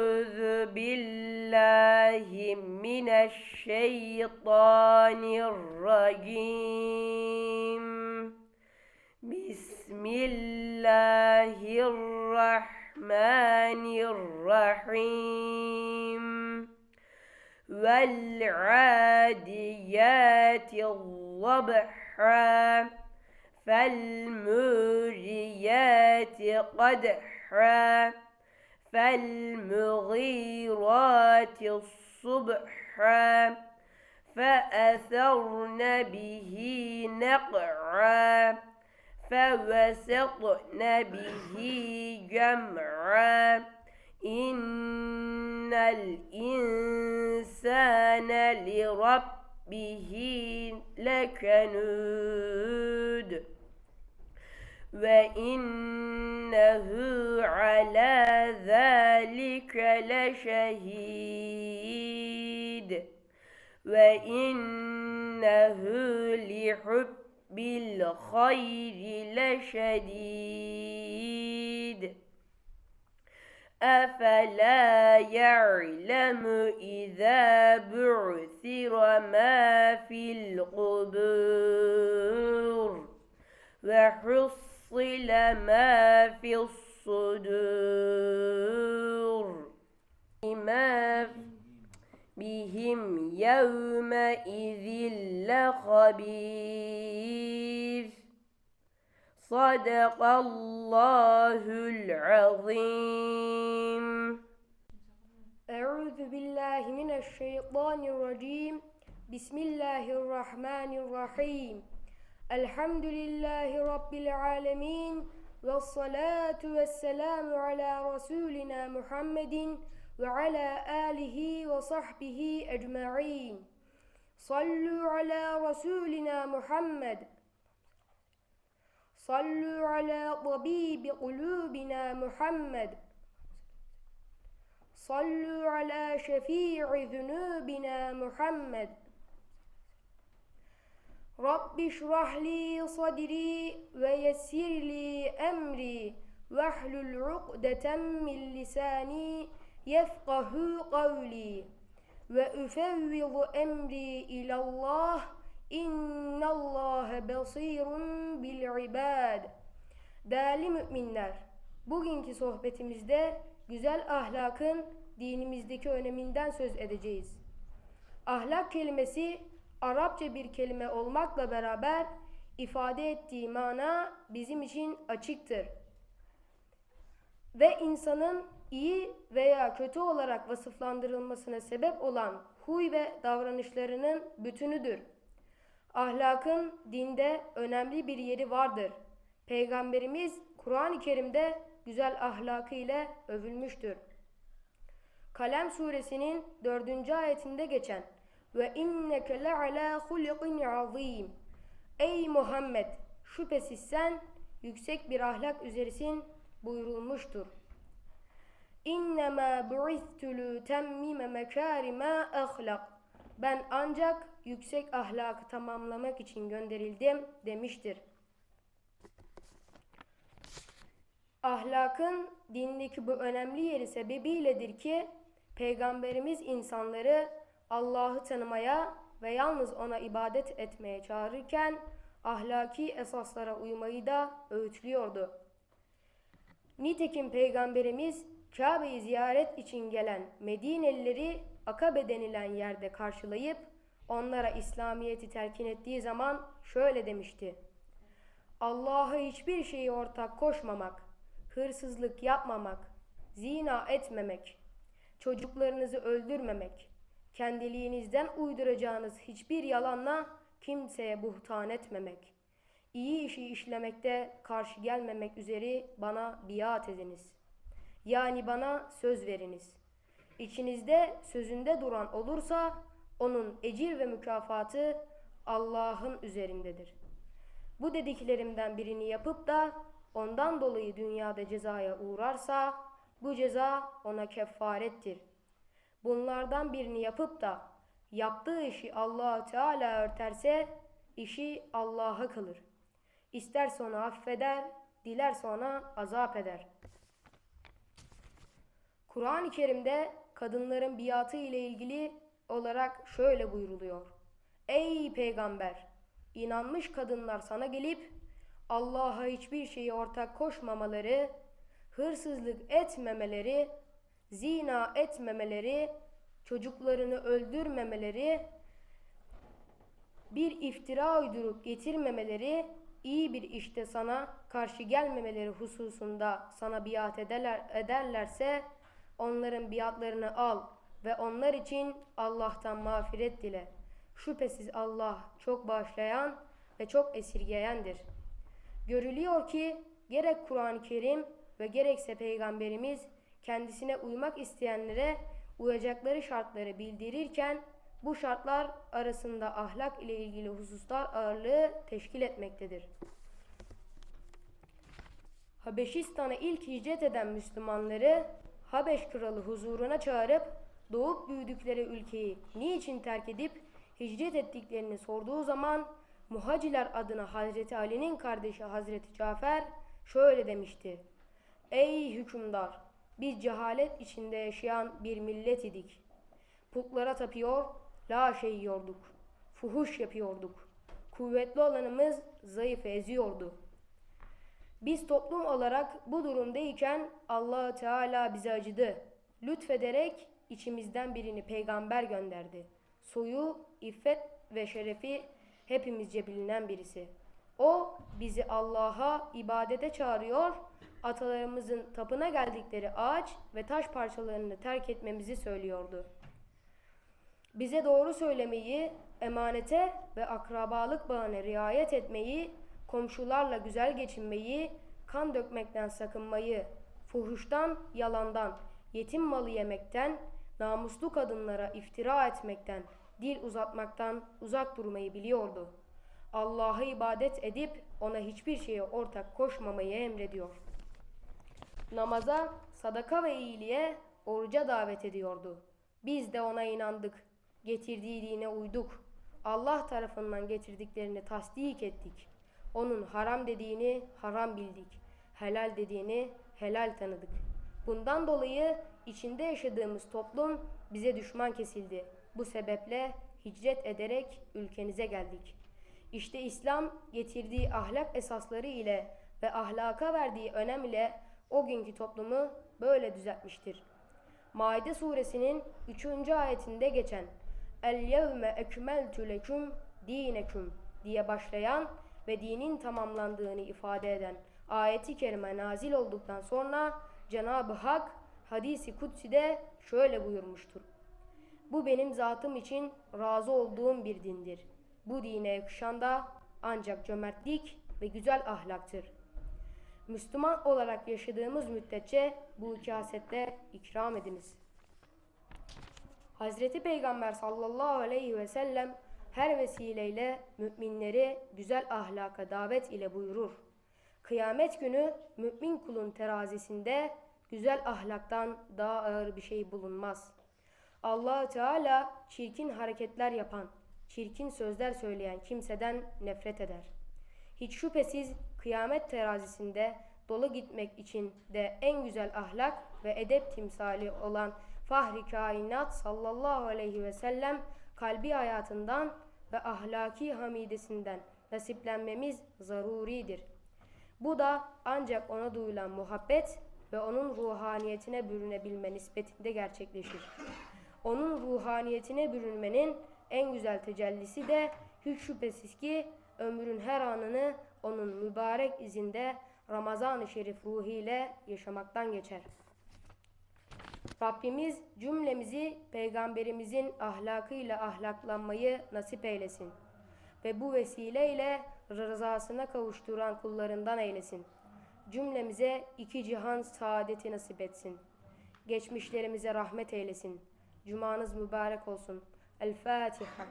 أعوذ بالله من الشيطان الرجيم. بسم الله الرحمن الرحيم. والعاديات ضبحا فالموريات قدحا. فالمغيرات الصبحا فأثرن به نقعا فوسطن به جمعا إن الإنسان لربه لكنود وإنه على ذلك لشهيد وإنه لحب الخير لشديد أفلا يعلم إذا بعثر ما في القبور وحصل ما في الصدور ما بهم يومئذ لخبير. صدق الله العظيم. أعوذ بالله من الشيطان الرجيم. بسم الله الرحمن الرحيم. الحمد لله رب العالمين والصلاة والسلام على رسولنا محمد وعلى آله وصحبه أجمعين. صلوا على رسولنا محمد. صلوا على طبيب قلوبنا محمد. صلوا على شفيع ذنوبنا محمد. Rabbi şrahli sadri ve yessirli emri vehlül ukdeten min lisani yefkahu kavli ve üfevvizu emri ilallah innallâhe basirun bil ibad. Değerli müminler, bugünkü sohbetimizde güzel ahlakın dinimizdeki öneminden söz edeceğiz. Ahlak kelimesi Arapça bir kelime olmakla beraber ifade ettiği mana bizim için açıktır. Ve insanın iyi veya kötü olarak vasıflandırılmasına sebep olan huy ve davranışlarının bütünüdür. Ahlakın dinde önemli bir yeri vardır. Peygamberimiz Kur'an-ı Kerim'de güzel ahlakı ile övülmüştür. Kalem suresinin dördüncü ayetinde geçen ve inneke le'alâ hulikin azîm. Ey Muhammed! Şüphesiz sen yüksek bir ahlak üzerisin buyurulmuştur. İnnemâ bu'istülü temmime mekârimâ ahlak. Ben ancak yüksek ahlakı tamamlamak için gönderildim demiştir. Ahlakın dindeki bu önemli yeri sebebiyledir ki Peygamberimiz insanları Allah'ı tanımaya ve yalnız ona ibadet etmeye çağırırken ahlaki esaslara uymayı da öğütlüyordu. Nitekim Peygamberimiz Kabe'yi ziyaret için gelen Medinelileri Akabe denilen yerde karşılayıp onlara İslamiyet'i telkin ettiği zaman şöyle demişti. Allah'a hiçbir şeyi ortak koşmamak, hırsızlık yapmamak, zina etmemek, çocuklarınızı öldürmemek, kendiliğinizden uyduracağınız hiçbir yalanla kimseye buhtan etmemek, iyi işi işlemekte karşı gelmemek üzere bana biat ediniz. Yani bana söz veriniz. İçinizde sözünde duran olursa onun ecir ve mükafatı Allah'ın üzerindedir. Bu dediklerimden birini yapıp da ondan dolayı dünyada cezaya uğrarsa bu ceza ona kefarettir. Bunlardan birini yapıp da yaptığı işi allah Teala örterse işi Allah'a kalır. İsterse onu affeder, dilerse ona azap eder. Kur'an-ı Kerim'de kadınların biatı ile ilgili olarak şöyle buyruluyor. Ey peygamber! inanmış kadınlar sana gelip Allah'a hiçbir şeyi ortak koşmamaları, hırsızlık etmemeleri, zina etmemeleri, çocuklarını öldürmemeleri, bir iftira uydurup getirmemeleri, iyi bir işte sana karşı gelmemeleri hususunda sana biat ederler, ederlerse onların biatlarını al ve onlar için Allah'tan mağfiret dile. Şüphesiz Allah çok bağışlayan ve çok esirgeyendir. Görülüyor ki gerek Kur'an-ı Kerim ve gerekse Peygamberimiz kendisine uymak isteyenlere uyacakları şartları bildirirken bu şartlar arasında ahlak ile ilgili hususlar ağırlığı teşkil etmektedir. Habeşistan'a ilk hicret eden Müslümanları Habeş kralı huzuruna çağırıp doğup büyüdükleri ülkeyi niçin terk edip hicret ettiklerini sorduğu zaman Muhaciler adına Hazreti Ali'nin kardeşi Hazreti Cafer şöyle demişti. Ey hükümdar! Biz cehalet içinde yaşayan bir millet idik. Putlara tapıyor, la şey yiyorduk. Fuhuş yapıyorduk. Kuvvetli olanımız zayıfı eziyordu. Biz toplum olarak bu durumdayken allah Teala bize acıdı. Lütfederek içimizden birini peygamber gönderdi. Soyu, iffet ve şerefi hepimizce bilinen birisi. O bizi Allah'a ibadete çağırıyor, atalarımızın tapına geldikleri ağaç ve taş parçalarını terk etmemizi söylüyordu. Bize doğru söylemeyi, emanete ve akrabalık bağına riayet etmeyi, komşularla güzel geçinmeyi, kan dökmekten sakınmayı, fuhuştan, yalandan, yetim malı yemekten, namuslu kadınlara iftira etmekten, dil uzatmaktan uzak durmayı biliyordu. Allah'a ibadet edip ona hiçbir şeye ortak koşmamayı emrediyor. Namaza, sadaka ve iyiliğe, oruca davet ediyordu. Biz de ona inandık. Getirdiği dine uyduk. Allah tarafından getirdiklerini tasdik ettik. Onun haram dediğini haram bildik. Helal dediğini helal tanıdık. Bundan dolayı içinde yaşadığımız toplum bize düşman kesildi. Bu sebeple hicret ederek ülkenize geldik. İşte İslam getirdiği ahlak esasları ile ve ahlaka verdiği önem ile o günkü toplumu böyle düzeltmiştir. Maide suresinin 3. ayetinde geçen El yevme ekmeltu leküm dineküm diye başlayan ve dinin tamamlandığını ifade eden ayeti kerime nazil olduktan sonra Cenab-ı Hak hadisi kutsi'de şöyle buyurmuştur. Bu benim zatım için razı olduğum bir dindir. Bu dine yakışan da ancak cömertlik ve güzel ahlaktır. Müslüman olarak yaşadığımız müddetçe bu iki hasette ikram ediniz. Hazreti Peygamber sallallahu aleyhi ve sellem her vesileyle müminleri güzel ahlaka davet ile buyurur. Kıyamet günü mümin kulun terazisinde güzel ahlaktan daha ağır bir şey bulunmaz. allah Teala çirkin hareketler yapan, çirkin sözler söyleyen kimseden nefret eder. Hiç şüphesiz kıyamet terazisinde dolu gitmek için de en güzel ahlak ve edep timsali olan Fahri kainat sallallahu aleyhi ve sellem kalbi hayatından ve ahlaki hamidesinden nasiplenmemiz zaruridir. Bu da ancak ona duyulan muhabbet ve onun ruhaniyetine bürünebilme nispetinde gerçekleşir. Onun ruhaniyetine bürünmenin en güzel tecellisi de hiç şüphesiz ki ömrün her anını onun mübarek izinde Ramazan-ı Şerif ruhiyle yaşamaktan geçer. Rabbimiz cümlemizi peygamberimizin ahlakıyla ahlaklanmayı nasip eylesin. Ve bu vesileyle rızasına kavuşturan kullarından eylesin. Cümlemize iki cihan saadeti nasip etsin. Geçmişlerimize rahmet eylesin. Cumanız mübarek olsun. El Fatiha.